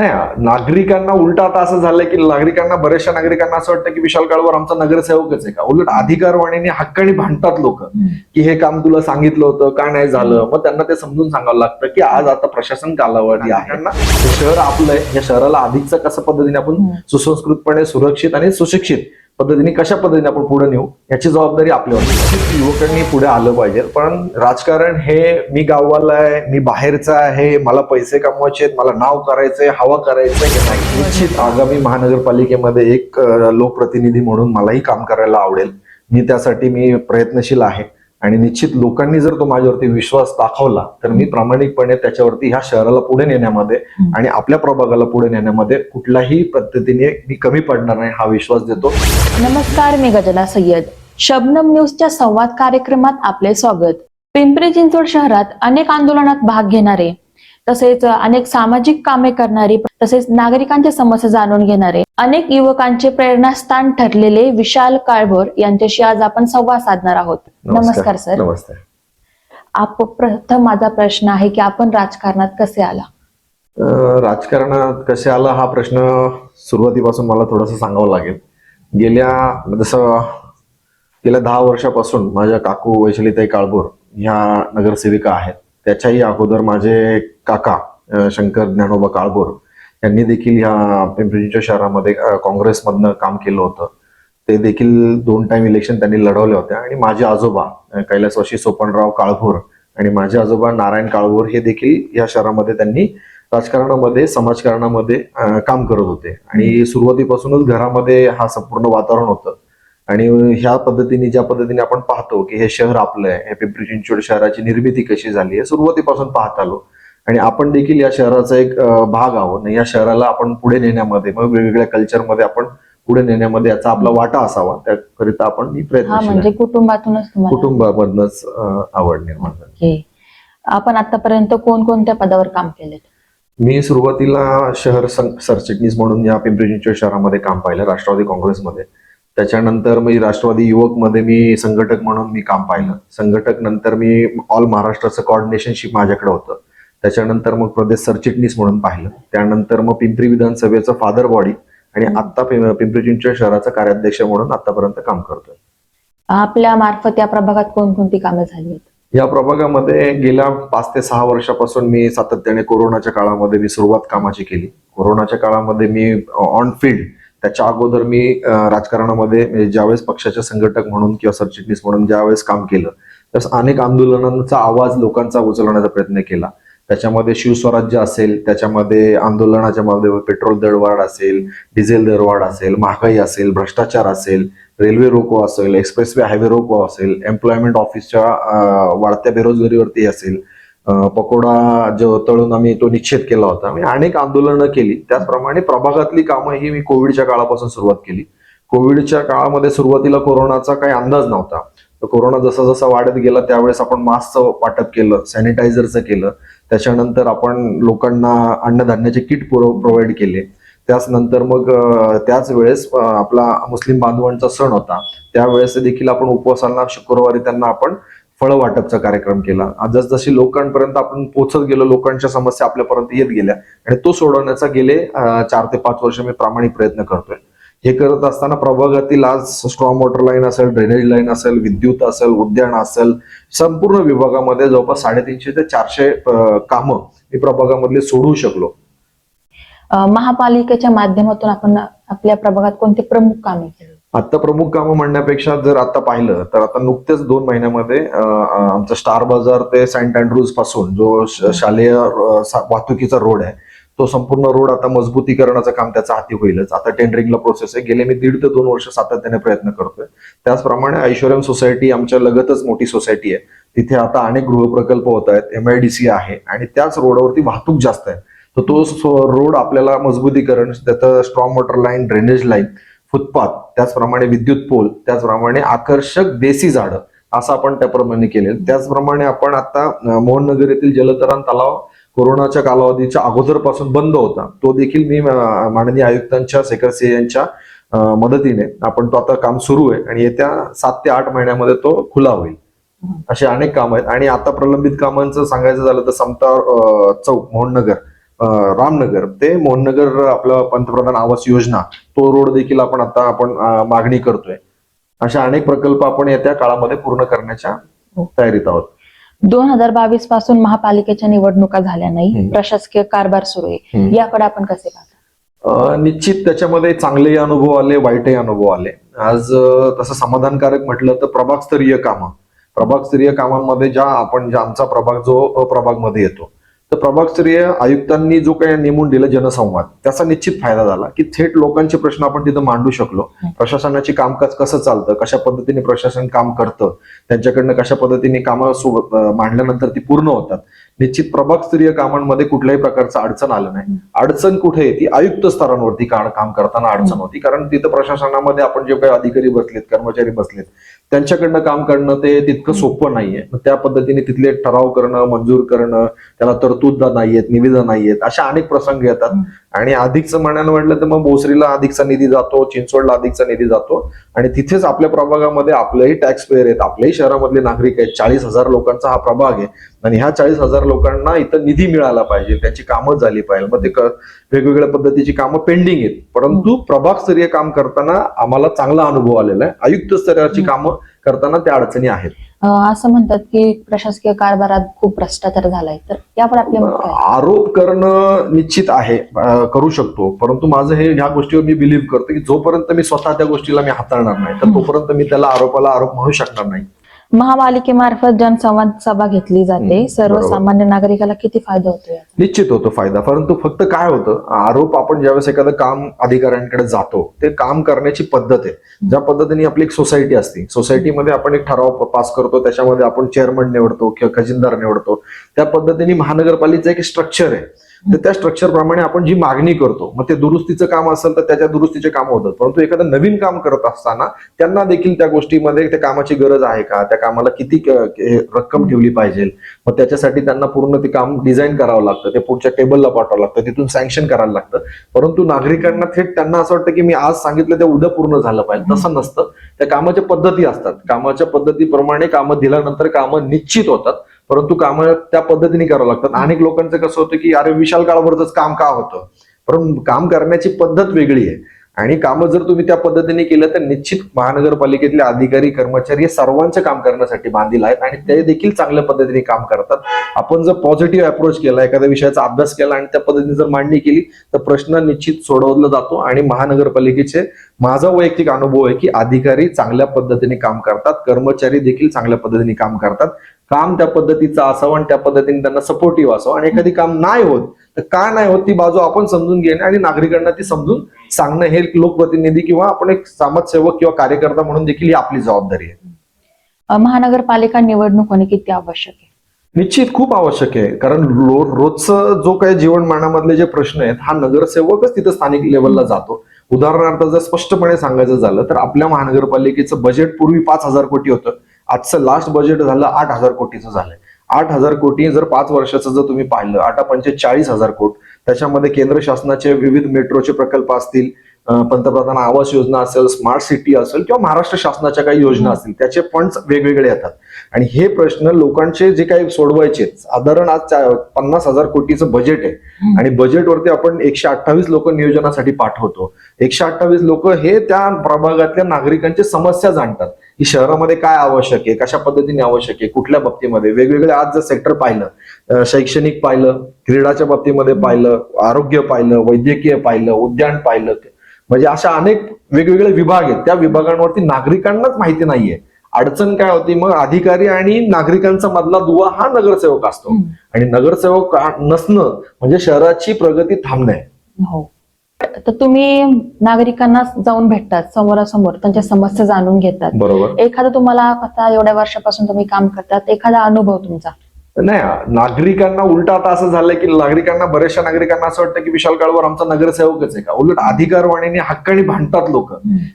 नाही नागरिकांना उलट आता असं झालंय की नागरिकांना बऱ्याचशा नागरिकांना असं वाटतं की विशाल काळवर आमचा नगरसेवकच आहे का? उलट अधिकारवाणीने हक्काने भांडतात लोक. की हे काम तुला सांगितलं होतं का नाही झालं? मग त्यांना ते समजून सांगावं लागतं की आज आता प्रशासन कालावधी आहे. ना हे शहर आपलं आहे या शहराला अधिकचं कसं पद्धतीने आपण. सुसंस्कृतपणे सुरक्षित आणि सुशिक्षित पद्धतीने कशा पद्धतीने आपण पुढे नेऊ याची जबाबदारी आपल्यावर. युवकांनी पुढे आलं पाहिजे. पण राजकारण हे मी गाववाला आहे मी बाहेरचा आहे मला पैसे कमवायचे आहेत, मला नाव करायचंय हवा करायचंय की नाही निश्चित आगामी महानगरपालिकेमध्ये एक लोकप्रतिनिधी म्हणून मलाही काम करायला आवडेल. मी त्यासाठी मी प्रयत्नशील आहे. आणि निश्चित लोकांनी जर तो माझ्यावरती विश्वास दाखवला तर मी प्रामाणिकपणे त्याच्यावरती ह्या शहराला पुढे नेण्यामध्ये. आणि आपल्या प्रभागाला पुढे नेण्यामध्ये कुठल्याही पद्धतीने मी कमी पडणार नाही हा विश्वास देतो. नमस्कार मी गजना सय्यद. शबनम न्यूजच्या संवाद कार्यक्रमात आपले स्वागत. पिंपरी चिंचवड शहरात अनेक आंदोलनात भाग घेणारे तसेच अनेक सामाजिक कामे करणारी तसेच नागरिकांच्या समस्या जाणून घेणारे अनेक युवकांचे प्रेरणास्थान ठरलेले विशाल काळभोर यांच्याशी आज आपण संवाद साधणार आहोत. नमस्कार. सर. नमस्ते. आप प्रथम माझा प्रश्न आहे की आपण राजकारणात कसे आला? राजकारणात कसे आला हा प्रश्न सुरुवातीपासून मला थोडंसं सांगावं लागेल. गेल्या जसं गेल्या दहा वर्षापासून माझ्या काकू वैशालीताई काळभोर ह्या नगरसेविका आहेत. त्याच्याही अगोदर माझे काका शंकर ज्ञानोबा काळभोर यांनी देखील ह्या पिंपरीच्या शहरामध्ये काँग्रेसमधनं काम केलं होतं. ते देखील दोन टाइम इलेक्शन त्यांनी लढवले होते आणि माझे आजोबा कैलासवाशी सोपनराव काळभोर आणि माझे आजोबा नारायण काळभोर हे देखील या शहरामध्ये त्यांनी राजकारणामध्ये समाजकारणामध्ये काम करत होते. आणि सुरुवातीपासूनच घरामध्ये हा संपूर्ण वातावरण होतं. आणि ह्या पद्धतीने ज्या पद्धतीने आपण पाहतो की हे शहर आपलं आहे हे पिंपरी चिंचवड शहराची निर्मिती कशी झाली आहे सुरुवातीपासून पाहत आलो. आणि आपण देखील या शहराचा एक भाग आहोत. या शहराला आपण पुढे नेण्यामध्ये मग वेगवेगळ्या कल्चरमध्ये आपण पुढे नेण्यामध्ये याचा आपला वाटा असावा. त्याकरिता आपण मी प्रयत्नशील म्हणजे. कुटुंबातूनच कुटुंबामधनच आवड निर्माण. आपण आतापर्यंत कोणकोणत्या पदावर काम केले मी सुरुवातीला शहर सरचिटणीस म्हणून या पिंपरी चिंचवड शहरामध्ये काम पाहिलं राष्ट्रवादी काँग्रेसमध्ये. त्याच्यानंतर मी राष्ट्रवादी युवकमध्ये मी संघटक म्हणून मी काम पाहिलं. संघटक नंतर मी ऑल महाराष्ट्राचं कॉर्डिनेशनशिप माझ्याकडे होतं. त्याच्यानंतर मग प्रदेश सरचिटणीस म्हणून पाहिलं. त्यानंतर मग पिंपरी विधानसभेचं फादर बॉडी आणि आता पिंपरी चिंचवड शहराचा कार्याध्यक्ष म्हणून आतापर्यंत काम करतोय. आपल्या मार्फत या प्रभागात कोणकोणती कामे झाली आहेत? या प्रभागामध्ये गेल्या पाच ते सहा वर्षापासून मी सातत्याने कोरोनाच्या काळामध्ये मी सुरुवात कामाची केली. कोरोनाच्या काळामध्ये मी ऑन फील्ड त्याच्या अगोदर मी राजकारणामध्ये म्हणजे ज्यावेळेस पक्षाचे संघटक म्हणून किंवा सरचिटणीस म्हणून ज्यावेळेस काम केलं त्यावेळेस अनेक आंदोलनांचा आवाज लोकांचा उचलण्याचा प्रयत्न केला. त्याच्यामध्ये शिवस्वराज्य असेल त्याच्यामध्ये आंदोलनाच्या मध्ये पेट्रोल दरवाढ असेल डिझेल दरवाढ असेल महागाई असेल भ्रष्टाचार असेल रेल्वे रोको असेल एक्सप्रेसवे हायवे रोको असेल एम्प्लॉयमेंट ऑफिसच्या वाढत्या बेरोजगारीवरती असेल पकोडा जो तळून आम्ही तो निश्चित केला होता. मी अनेक आंदोलनं केली. त्याचप्रमाणे प्रभागातली कामं ही मी कोविडच्या काळापासून सुरुवात केली. कोविडच्या काळामध्ये सुरुवातीला कोरोनाचा काही अंदाज नव्हता. तर कोरोना जसा जसा वाढत गेला त्यावेळेस आपण मास्कचं वाटप केलं सॅनिटायझरचं केलं. त्याच्यानंतर आपण लोकांना अन्नधान्याचे किट प्रोव्हाइड केले. त्याच नंतर मग त्याच वेळेस आपला मुस्लिम बांधवांचा सण होता. त्यावेळेस देखील आपण उपवासांना शुक्रवारी त्यांना आपण फळ वाटपचा कार्यक्रम केला. जसजशी लोकांपर्यंत आपण पोहोचत गेलो लोकांच्या समस्या आपल्यापर्यंत येत गेल्या. आणि तो सोडवण्याचा गेले चार ते पाच वर्ष मी प्रामाणिक प्रयत्न करतोय. हे करत असताना प्रभागातील आज स्ट्रॉंग वॉटर लाईन असेल ड्रेनेज लाईन असेल विद्युत असेल उद्यान असेल संपूर्ण विभागामध्ये जवळपास साडेतीनशे ते चारशे कामं मी प्रभागामधले सोडवू शकलो. महापालिकेच्या माध्यमातून आपण आपल्या प्रभागात कोणते प्रमुख कामे केली? आता प्रमुख कामं म्हणण्यापेक्षा जर आता पाहिलं तर आता नुकतेच दोन महिन्यामध्ये आमचा स्टार बाजार ते सेंट अँड्रूजपासून जो शालेय वाहतुकीचा रोड आहे तो संपूर्ण रोड आता मजबूतीकरणाचं काम त्याचा हाती होईलच. आता टेंडरिंगला प्रोसेस आहे. गेले मी दीड ते दोन वर्ष सातत्याने प्रयत्न करतोय. त्याचप्रमाणे ऐश्वर्यम सोसायटी आमच्या लगतच मोठी सोसायटी आहे. तिथे आता अनेक गृहप्रकल्प होत आहेत. एमआयडीसी आहे आणि त्याच रोडवरती वाहतूक जास्त आहे. तर तो रोड आपल्याला मजबूतीकरण त्याचं strong water line drainage line footpath त्याचप्रमाणे विद्युत पोल त्याचप्रमाणे आकर्षक देसी झाडं असं आपण त्याप्रमाणे केले त्याचप्रमाणे आपण आता मोहननगर येथील जलतरण तलाव कोरोनाच्या कालावधीच्या अगोदरपासून बंद होता. तो देखील मी माननीय आयुक्तांच्या सेक्रेटरी यांच्या मदतीने. आपण तो आता काम सुरू आहे आणि येत्या सात ते आठ महिन्यामध्ये तो खुला होईल. असे अनेक काम आहेत. आणि आता प्रलंबित कामांचं सांगायचं झालं तर समता चौक मोहननगर रामनगर. ते मोहननगर आपलं पंतप्रधान आवास योजना तो रोड देखील आपण आता आपण मागणी करतोय. अशा अनेक प्रकल्प आपण येत्या काळामध्ये पूर्ण करण्याच्या तयारीत आहोत. दोन हजार बावीसपासून महापालिकेच्या निवडणुका झाल्या नाही. प्रशासकीय कारभार सुरू आहे. याकडे आपण कसे पाहता? निश्चित त्याच्यामध्ये चांगलेही अनुभव आले वाईटही अनुभव आले. आज तसं समाधानकारक म्हटलं तर प्रभागस्तरीय कामं. प्रभागस्तरीय कामांमध्ये ज्या आपण ज्या आमचा प्रभाग जो अप्रभागमध्ये येतो. तर प्रभागस्तरीय आयुक्तांनी जो काही नेमून दिलं जनसंवाद त्याचा निश्चित फायदा झाला की थेट लोकांचे प्रश्न आपण तिथं मांडू शकलो. प्रशासनाची कामकाज कसं चालतं कशा पद्धतीने प्रशासन काम करतं त्यांच्याकडनं कशा पद्धतीने कामं मांडल्यानंतर ती पूर्ण होतात. निश्चित प्रभागस्तरीय कामांमध्ये कुठल्याही प्रकारचं अडचण आलं नाही. अडचण कुठे येते आयुक्त स्तरांवरती काम करताना अडचण होती. कारण तिथं प्रशासनामध्ये आपण जे काही अधिकारी बसलेत कर्मचारी बसलेत त्यांच्याकडनं काम करणं ते तितकं सोपं नाहीये. त्या पद्धतीने तिथले ठराव करणं मंजूर करणं त्याला तरतूद नाहीयेत निविदा नाहीयेत अशा अनेक प्रसंग येतात. आणि अधिकचं म्हणायला म्हटलं तर मग भोसरीला अधिकचा निधी जातो चिंचवडला अधिकचा निधी जातो. आणि तिथेच आपल्या प्रभागामध्ये आपलेही टॅक्स पेअर आहेत आपल्याही शहरामधले नागरिक आहेत. चाळीस हजार लोकांचा हा प्रभाग आहे. आणि ह्या चाळीस हजार लोकांना इथं निधी मिळाला पाहिजे. त्यांची कामं झाली पाहिजे. मग ते वेगवेगळ्या पद्धतीची कामं पेंडिंग आहेत. परंतु प्रभागस्तरीय काम करताना आम्हाला चांगला अनुभव आलेला आहे. आयुक्त स्तराची कामं करताना त्या अडचणी आहेत. असं म्हणतात की प्रशासकीय कारभारात खूप भ्रष्टाचार झालाय. तर यावर आपले मत काय? आरोप करणं निश्चित आहे करू शकतो. परंतु माझं हे ह्या गोष्टीवर मी बिलीव्ह करतो की जोपर्यंत मी स्वतः त्या गोष्टीला मी हाताळणार नाही तर तोपर्यंत मी त्याला आरोपाला आरोप म्हणू शकणार नाही. महापालिकेमार्फत जनसंवाद सभा घेतली जाते. सर्वसामान्य नागरिकाला किती फायदा होतो निश्चित होतो फायदा. परंतु फक्त काय होतं आरोप आपण ज्यावेळेस एखादं काम अधिकाऱ्यांकडे जातो ते काम करण्याची पद्धत आहे. ज्या पद्धतीने आपली एक सोसायटी असते. सोसायटीमध्ये आपण एक ठराव पास करतो त्याच्यामध्ये आपण चेअरमन निवडतो किंवा खजिनदार निवडतो. त्या पद्धतीने महानगरपालिकेचं एक स्ट्रक्चर आहे. तर त्या स्ट्रक्चर प्रमाणे आपण जी मागणी करतो मग ते दुरुस्तीचं काम असेल तर त्याच्या दुरुस्तीचे काम होतात. परंतु एखादं नवीन काम करत असताना त्यांना देखील त्या गोष्टीमध्ये त्या कामाची गरज आहे का? त्या कामाला किती रक्कम ठेवली पाहिजे? मग त्याच्यासाठी त्यांना पूर्ण ते काम डिझाईन करावं लागतं ते पुढच्या टेबलला पाठवावं लागतं तिथून सँक्शन करायला लागतं. परंतु नागरिकांना थेट त्यांना असं वाटतं की मी आज सांगितलं ते उद्या पूर्ण झालं पाहिजे. तसं नसतं. त्या कामाच्या पद्धती असतात. कामाच्या पद्धतीप्रमाणे कामं दिल्यानंतर कामं निश्चित होतात. परंतु कामं त्या पद्धतीने करावं लागतात. अनेक लोकांचं कसं होतं की अरे विशाल काळावरच काम का होतं? परंतु काम करण्याची पद्धत वेगळी आहे. आणि कामं जर तुम्ही त्या पद्धतीने केलं तर निश्चित महानगरपालिकेतले अधिकारी कर्मचारी हे सर्वांचं काम करण्यासाठी बांधील आहेत आणि ते देखील चांगल्या पद्धतीने काम करतात. आपण जर पॉझिटिव्ह अप्रोच केला एखाद्या विषयाचा अभ्यास केला आणि त्या पद्धतीने जर मांडणी केली तर प्रश्न निश्चित सोडवला जातो आणि महानगरपालिकेचे माझा वैयक्तिक अनुभव आहे की अधिकारी चांगल्या पद्धतीने काम करतात कर्मचारी देखील चांगल्या पद्धतीने काम करतात. काम त्या पद्धतीचं असावं आणि त्या पद्धतीने त्यांना सपोर्टिव्ह असावं. आणि एखादी काम नाही होत तर का नाही होत ती बाजू आपण समजून घेणे आणि नागरिकांना ती समजून सांगणं हे लोकप्रतिनिधी किंवा आपण एक समाजसेवक किंवा कार्यकर्ता म्हणून देखील ही आपली जबाबदारी आहे. महानगरपालिका निवडणूक होणे किती आवश्यक आहे? निश्चित खूप आवश्यक आहे. कारण रो रोजचं जो काही जीवनमानामधले जे प्रश्न आहेत हा नगरसेवकच तिथं स्थानिक लेवलला जातो. उदाहरणार्थ जर स्पष्टपणे सांगायचं झालं तर आपल्या महानगरपालिकेचं बजेट पूर्वी पाच हजार कोटी होतं. आजचं लास्ट बजेट झालं आठ हजार कोटीचं झालंय. आठ हजार कोटी जर पाच वर्षाचं जर तुम्ही पाहिलं आठ पंचे चाळीस हजार कोट त्याच्यामध्ये केंद्र शासनाचे विविध मेट्रोचे प्रकल्प असतील पंतप्रधान आवास योजना असेल स्मार्ट सिटी असेल किंवा महाराष्ट्र शासनाच्या काही योजना असतील त्याचे फंड्स वेगवेगळे येतात. आणि हे प्रश्न लोकांचे जे काही सोडवायचे साधारण आज पन्नास हजार कोटीचं बजेट आहे. आणि बजेटवरती आपण एकशे अठ्ठावीस लोक नियोजनासाठी पाठवतो. एकशे अठ्ठावीस लोक हे त्या प्रभागातल्या नागरिकांची समस्या जाणतात. की शहरामध्ये काय आवश्यक आहे कशा पद्धतीने आवश्यक आहे कुठल्या बाबतीमध्ये? वेगवेगळे आज जर सेक्टर पाहिलं शैक्षणिक पाहिलं क्रीडाच्या बाबतीमध्ये पाहिलं आरोग्य पाहिलं वैद्यकीय पाहिलं उद्यान पाहिलं म्हणजे अशा अनेक वेगवेगळे विभाग आहेत. त्या विभागांवरती नागरिकांनाच माहिती नाहीये. अडचण काय होती मग अधिकारी आणि नागरिकांचा मधला दुवा हा नगरसेवक असतो. आणि नगरसेवक नसणं म्हणजे शहराची प्रगती थांबणे. हो. तर तुम्ही नागरिकांना जाऊन भेटतात समोरासमोर त्यांच्या समस्या जाणून घेतात. बरोबर. एखादं तुम्हाला आता एवढ्या वर्षापासून तुम्ही काम करतात एखादा अनुभव तुमचा? नाही नागरिकांना उलट आता असं झालंय की नागरिकांना बऱ्याचशा नागरिकांना असं वाटतं की विशाल काळवर आमचा नगरसेवकच आहे का? उलट अधिकारवाणीने हक्काने भांडतात लोक.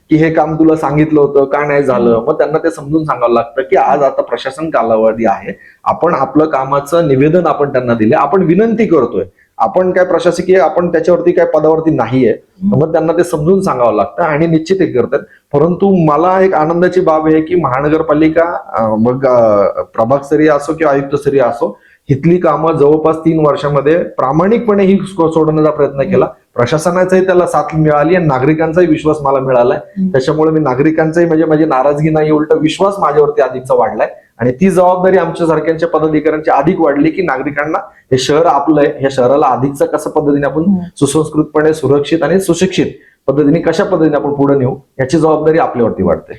की हे काम तुला सांगितलं होतं का नाही झालं? मग त्यांना ते समजून सांगावं लागतं की आज आता प्रशासन कालावधी आहे. आपण आपलं कामाचं निवेदन आपण त्यांना दिले आपण विनंती करतोय. आपण काय प्रशासकीय आपण त्याच्यावरती काय पदावरती नाहीये. मग त्यांना ते समजून सांगावं लागतं आणि निश्चित हे करतात. परंतु मला एक आनंदाची बाब आहे की महानगरपालिका मग अं, प्रभागस्तरीय असो किंवा आयुक्तस्तरीय असो इथली कामं जवळपास तीन वर्षामध्ये प्रामाणिकपणे ही सोडवण्याचा प्रयत्न केला. प्रशासनाचाही त्याला साथ मिळाली आणि नागरिकांचाही विश्वास मला मिळालाय. त्याच्यामुळे मी नागरिकांचाही म्हणजे माझी नाराजगी नाही उलट विश्वास माझ्यावरती अधिकचा वाढलाय. आणि ती जबाबदारी आमच्या सारख्यांच्या पदाधिकाऱ्यांची अधिक वाढली की नागरिकांना हे शहर आपलं आहे ह्या शहराला अधिकचं कसं पद्धतीने आपण. सुसंस्कृतपणे सुरक्षित आणि सुशिक्षित पद्धतीने कशा पद्धतीने आपण पुढे नेऊ याची जबाबदारी आपल्यावरती वाढते.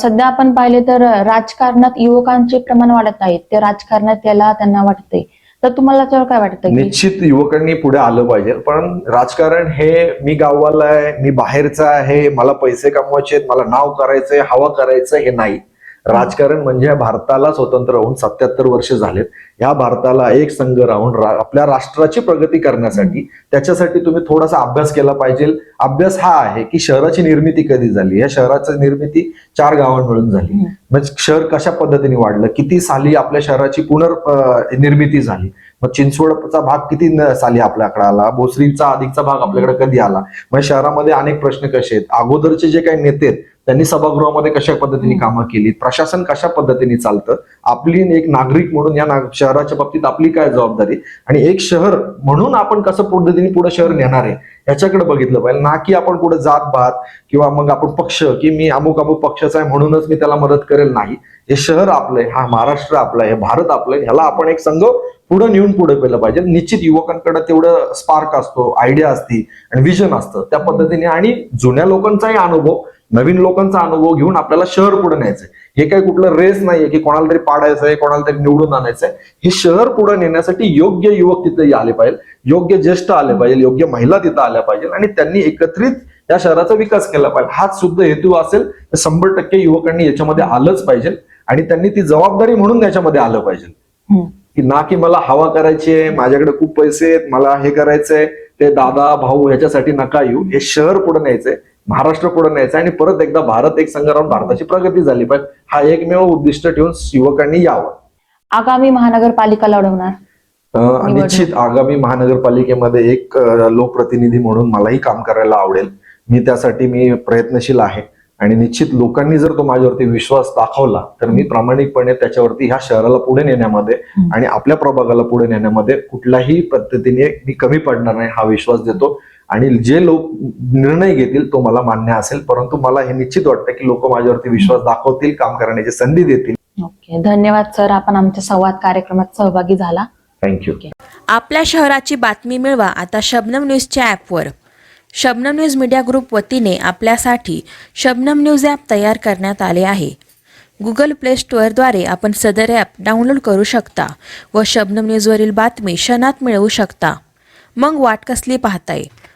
सध्या आपण पाहिले तर राजकारणात युवकांचे प्रमाण वाढत आहेत ते राजकारणात याला त्यांना वाटते तर तुम्हाला तर काय वाटतं निश्चित युवकांनी पुढे आलं पाहिजे पण राजकारण हे मी गाववाला आहे मी बाहेरचा आहे मला पैसे कमवायचे मला नाव करायचंय हवा करायचं हे नाही. राजकारण म्हणजे भारताला स्वतंत्र होऊन सत्याहत्तर वर्ष झालेत. या भारताला एक संघ राहून रा- आपल्या राष्ट्राची प्रगती करण्यासाठी त्याच्यासाठी तुम्ही थोडासा अभ्यास केला पाहिजे. अभ्यास हा आहे की शहराची निर्मिती कधी झाली? या शहराची निर्मिती चार गावां मिळून झाली. म्हणजे शहर कशा पद्धतीने वाढलं? किती साली आपल्या शहराची पुनर निर्मिती झाली? मग चिंचवडचा भाग किती साली आपल्याकडे आला? भोसरीचा अधिकचा भाग आपल्याकडे कधी आला? मग शहरामध्ये अनेक प्रश्न कसे आहेत? अगोदरचे जे काही नेते आहेत त्यांनी सभागृहामध्ये कशा पद्धतीने कामं केली प्रशासन कशा पद्धतीने चालतं? आपली एक नागरिक म्हणून या शहराच्या बाबतीत आपली काय जबाबदारी? आणि एक शहर म्हणून आपण कसं पद्धतीने पुढे शहर नेणार आहे याच्याकडे बघितलं पाहिजे. ना की आपण पुढे जात भात किंवा मग आपण पक्ष की मी अमुक अमुक पक्षाचा आहे म्हणूनच मी त्याला मदत करेल नाही. हे शहर आपलं आहे हा महाराष्ट्र आपला आहे हे भारत आपलं आहे ह्याला आपण एक संघ पुढे नेऊन पुढे केलं पाहिजे. निश्चित युवकांकडे तेवढं स्पार्क असतो आयडिया असती आणि विजन असतं त्या पद्धतीने. आणि जुन्या लोकांचाही अनुभव नवीन लोकांचा अनुभव घेऊन आपल्याला शहर पुढे न्यायचंय. हे काही कुठलं रेस नाहीये की कोणाला तरी पाडायचंय कोणाला तरी निवडून आणायचंय. हे शहर पुढे नेण्यासाठी योग्य युवक तिथे आले पाहिजे योग्य ज्येष्ठ आले पाहिजे योग्य महिला तिथं आल्या पाहिजे आणि त्यांनी एकत्रित या शहराचा विकास केला पाहिजे. हाच सुद्धा हेतू असेल तर शंभर टक्के युवकांनी याच्यामध्ये आलंच पाहिजे आणि त्यांनी ती जबाबदारी म्हणून याच्यामध्ये आलं पाहिजे. की ना की मला हवा करायची आहे माझ्याकडे खूप पैसे आहेत मला हे करायचंय ते दादा भाऊ ह्याच्यासाठी नका येऊ. हे शहर पुढे न्यायचंय. महाराष्ट्र पुढे न्यायचं आणि परत एकदा भारत एक संघ राहून भारताची प्रगती झाली. पाहिजे हा एकमेव उद्दिष्ट ठेवून युवकांनी यावं. आगामी महानगरपालिका लढवणार. निश्चित आगामी महानगरपालिकेमध्ये एक लोकप्रतिनिधी म्हणून मलाही काम करायला आवडेल. मी त्यासाठी मी प्रयत्नशील आहे. आणि निश्चित लोकांनी जर तो माझ्यावरती विश्वास दाखवला तर मी प्रामाणिकपणे त्याच्यावरती ह्या शहराला पुढे नेण्यामध्ये. आणि आपल्या प्रभागाला पुढे नेण्यामध्ये कुठल्याही पद्धतीने मी कमी पडणार नाही हा विश्वास देतो. आणि जे लोक निर्णय घेतील तो मला मान्य असेल परंतु मला हे निश्चित वाटतं की लोक माझ्यावरती विश्वास दाखवतील काम करण्याची संधी देतील. ओके धन्यवाद सर. आपण आमच्या संवाद कार्यक्रमात सहभागी झाला. थँक्यू आपल्या शहराची बातमी मिळवा आता शबनम न्यूजच्या ॲपवर. शबनम न्यूज मीडिया ग्रुप वतीने आपल्यासाठी शबनम न्यूज ॲप तयार करण्यात आले आहे. गुगल प्ले स्टोअरद्वारे आपण सदर ॲप डाउनलोड करू शकता व शबनम न्यूजवरील बातमी क्षणात मिळवू शकता. मग वाट कसली पाहताय?